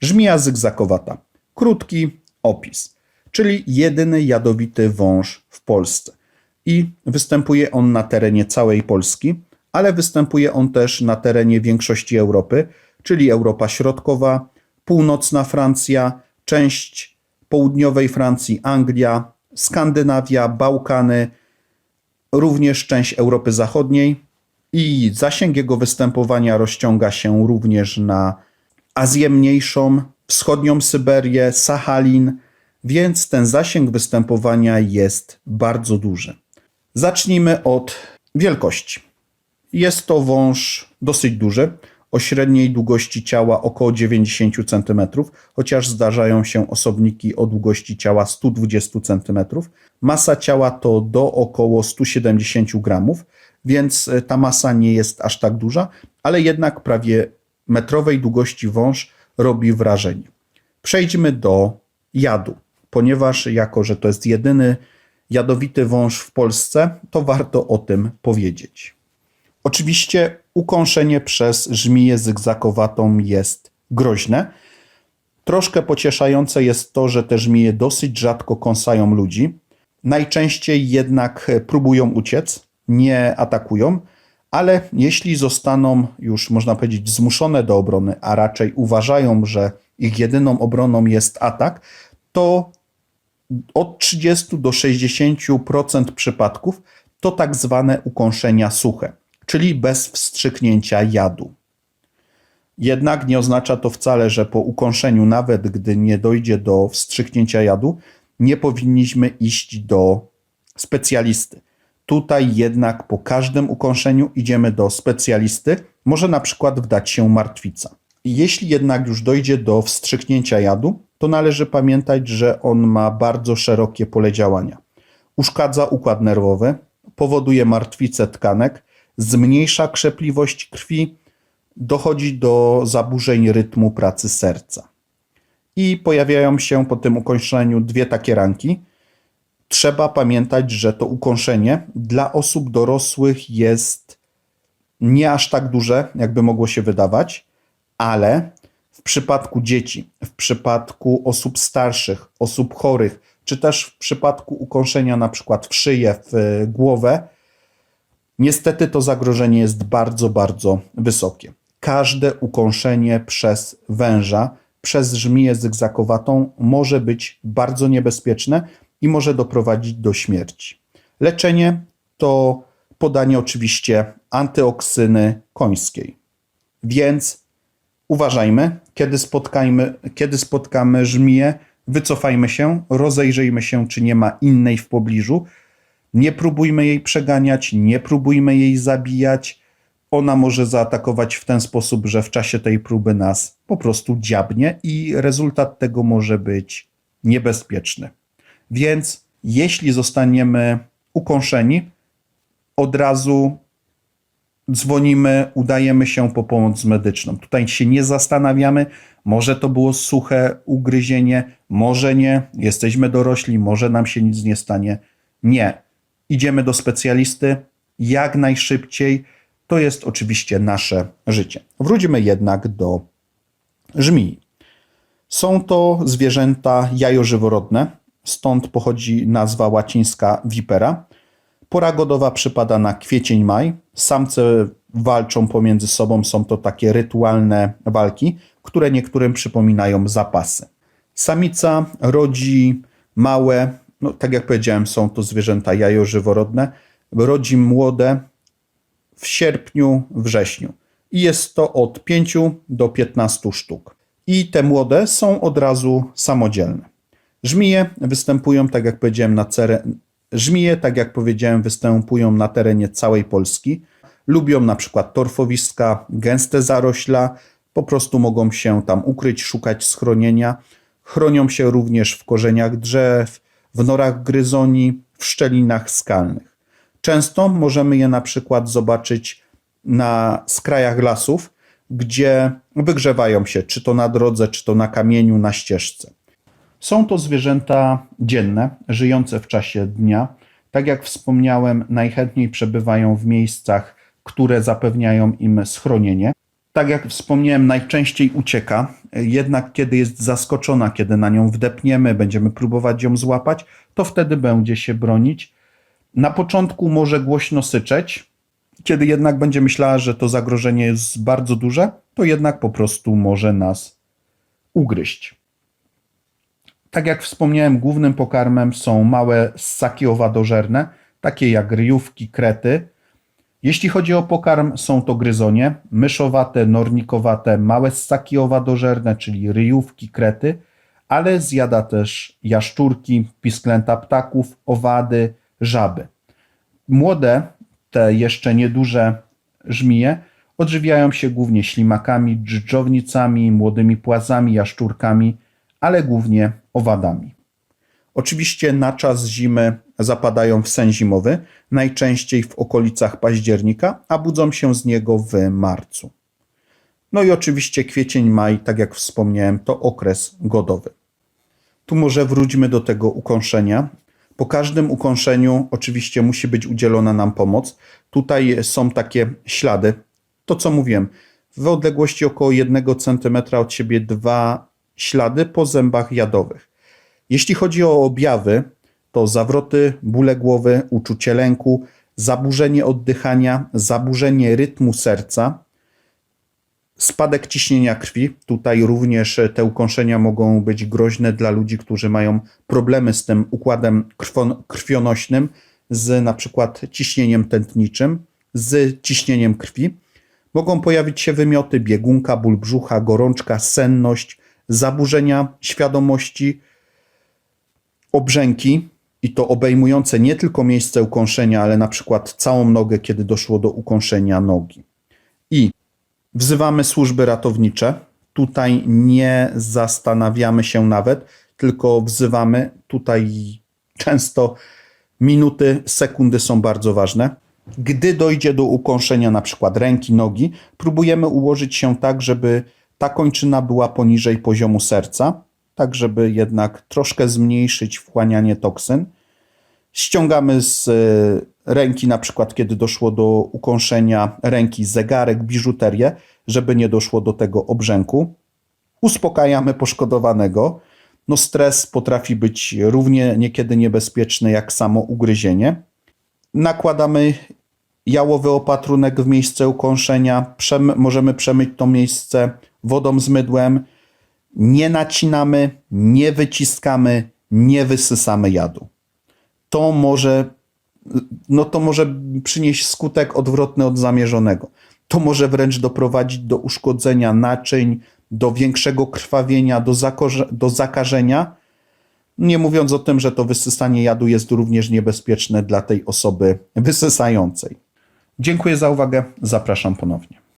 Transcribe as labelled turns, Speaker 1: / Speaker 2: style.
Speaker 1: Żmija zygzakowata. Krótki opis, czyli jedyny jadowity wąż w Polsce. I występuje on na terenie całej Polski, ale występuje on też na terenie większości Europy, czyli Europa Środkowa, północna Francja, część południowej Francji, Anglia, Skandynawia, Bałkany, również część Europy Zachodniej i zasięg jego występowania rozciąga się również na Azję Mniejszą, wschodnią Syberię, Sachalin, więc ten zasięg występowania jest bardzo duży. Zacznijmy od wielkości. Jest to wąż dosyć duży, o średniej długości ciała około 90 cm, chociaż zdarzają się osobniki o długości ciała 120 cm. Masa ciała to do około 170 gramów, więc ta masa nie jest aż tak duża, ale jednak prawie metrowej długości wąż robi wrażenie. Przejdźmy do jadu, ponieważ jako, że to jest jedyny jadowity wąż w Polsce, to warto o tym powiedzieć. Oczywiście ukąszenie przez żmiję zygzakowatą jest groźne. Troszkę pocieszające jest to, że te żmije dosyć rzadko kąsają ludzi. Najczęściej jednak próbują uciec, nie atakują, ale jeśli zostaną już, można powiedzieć, zmuszone do obrony, a raczej uważają, że ich jedyną obroną jest atak, to od 30 do 60% przypadków to tak zwane ukąszenia suche czyli bez wstrzyknięcia jadu. Jednak nie oznacza to wcale, że po ukąszeniu, nawet gdy nie dojdzie do wstrzyknięcia jadu, nie powinniśmy iść do specjalisty. Tutaj jednak po każdym ukąszeniu idziemy do specjalisty, może na przykład wdać się martwica. Jeśli jednak już dojdzie do wstrzyknięcia jadu, to należy pamiętać, że on ma bardzo szerokie pole działania. Uszkadza układ nerwowy, powoduje martwicę tkanek, zmniejsza krzepliwość krwi, dochodzi do zaburzeń rytmu pracy serca. I pojawiają się po tym ukończeniu dwie takie ranki. Trzeba pamiętać, że to ukąszenie dla osób dorosłych jest nie aż tak duże, jakby mogło się wydawać, ale w przypadku dzieci, w przypadku osób starszych, osób chorych, czy też w przypadku ukąszenia na przykład w szyję, w głowę, Niestety to zagrożenie jest bardzo, bardzo wysokie. Każde ukąszenie przez węża, przez żmiję zygzakowatą może być bardzo niebezpieczne i może doprowadzić do śmierci. Leczenie to podanie oczywiście antyoksyny końskiej. Więc uważajmy, kiedy, spotkajmy, kiedy spotkamy żmiję, wycofajmy się, rozejrzyjmy się, czy nie ma innej w pobliżu, nie próbujmy jej przeganiać, nie próbujmy jej zabijać. Ona może zaatakować w ten sposób, że w czasie tej próby nas po prostu dziabnie i rezultat tego może być niebezpieczny. Więc jeśli zostaniemy ukąszeni, od razu dzwonimy, udajemy się po pomoc medyczną. Tutaj się nie zastanawiamy, może to było suche ugryzienie, może nie, jesteśmy dorośli, może nam się nic nie stanie. Nie idziemy do specjalisty jak najszybciej. To jest oczywiście nasze życie. Wróćmy jednak do żmii. Są to zwierzęta jajożyworodne, stąd pochodzi nazwa łacińska vipera. Pora godowa przypada na kwiecień-maj. Samce walczą pomiędzy sobą, są to takie rytualne walki, które niektórym przypominają zapasy. Samica rodzi małe, no, tak jak powiedziałem, są to zwierzęta jajożyworodne. Rodzi młode w sierpniu, wrześniu. I jest to od 5 do 15 sztuk. I te młode są od razu samodzielne. Żmije występują, tak jak powiedziałem, na cere... Żmije, tak jak powiedziałem, występują na terenie całej Polski. Lubią na przykład torfowiska, gęste zarośla, po prostu mogą się tam ukryć, szukać schronienia. Chronią się również w korzeniach drzew, w norach gryzoni, w szczelinach skalnych. Często możemy je na przykład zobaczyć na skrajach lasów, gdzie wygrzewają się, czy to na drodze, czy to na kamieniu, na ścieżce. Są to zwierzęta dzienne, żyjące w czasie dnia. Tak jak wspomniałem, najchętniej przebywają w miejscach, które zapewniają im schronienie. Tak jak wspomniałem, najczęściej ucieka. Jednak kiedy jest zaskoczona, kiedy na nią wdepniemy, będziemy próbować ją złapać, to wtedy będzie się bronić. Na początku może głośno syczeć. Kiedy jednak będzie myślała, że to zagrożenie jest bardzo duże, to jednak po prostu może nas ugryźć. Tak jak wspomniałem, głównym pokarmem są małe ssaki owadożerne, takie jak ryjówki, krety. Jeśli chodzi o pokarm, są to gryzonie, myszowate, nornikowate, małe ssaki owadożerne, czyli ryjówki, krety, ale zjada też jaszczurki, pisklęta ptaków, owady, żaby. Młode, te jeszcze nieduże żmije odżywiają się głównie ślimakami, dżdżownicami, młodymi płazami, jaszczurkami, ale głównie owadami. Oczywiście na czas zimy zapadają w sen zimowy, najczęściej w okolicach października, a budzą się z niego w marcu. No i oczywiście kwiecień, maj, tak jak wspomniałem, to okres godowy. Tu może wróćmy do tego ukąszenia. Po każdym ukąszeniu oczywiście musi być udzielona nam pomoc. Tutaj są takie ślady. To co mówiłem, w odległości około 1 cm od siebie dwa ślady po zębach jadowych. Jeśli chodzi o objawy, to zawroty, bóle głowy, uczucie lęku, zaburzenie oddychania, zaburzenie rytmu serca, spadek ciśnienia krwi. Tutaj również te ukąszenia mogą być groźne dla ludzi, którzy mają problemy z tym układem krwionośnym, z na przykład ciśnieniem tętniczym, z ciśnieniem krwi. Mogą pojawić się wymioty, biegunka, ból brzucha, gorączka, senność, zaburzenia świadomości, obrzęki i to obejmujące nie tylko miejsce ukąszenia, ale na przykład całą nogę, kiedy doszło do ukąszenia nogi. I wzywamy służby ratownicze. Tutaj nie zastanawiamy się nawet, tylko wzywamy. Tutaj często minuty, sekundy są bardzo ważne. Gdy dojdzie do ukąszenia na przykład ręki, nogi, próbujemy ułożyć się tak, żeby ta kończyna była poniżej poziomu serca, tak żeby jednak troszkę zmniejszyć wchłanianie toksyn. Ściągamy z e, ręki, na przykład kiedy doszło do ukąszenia ręki, zegarek, biżuterię, żeby nie doszło do tego obrzęku. Uspokajamy poszkodowanego. No stres potrafi być równie niekiedy niebezpieczny jak samo ugryzienie. Nakładamy jałowy opatrunek w miejsce ukąszenia. Przem- możemy przemyć to miejsce wodą z mydłem. Nie nacinamy, nie wyciskamy, nie wysysamy jadu. To może, no to może przynieść skutek odwrotny od zamierzonego. To może wręcz doprowadzić do uszkodzenia naczyń, do większego krwawienia, do, do zakażenia. Nie mówiąc o tym, że to wysysanie jadu jest również niebezpieczne dla tej osoby wysysającej. Dziękuję za uwagę. Zapraszam ponownie.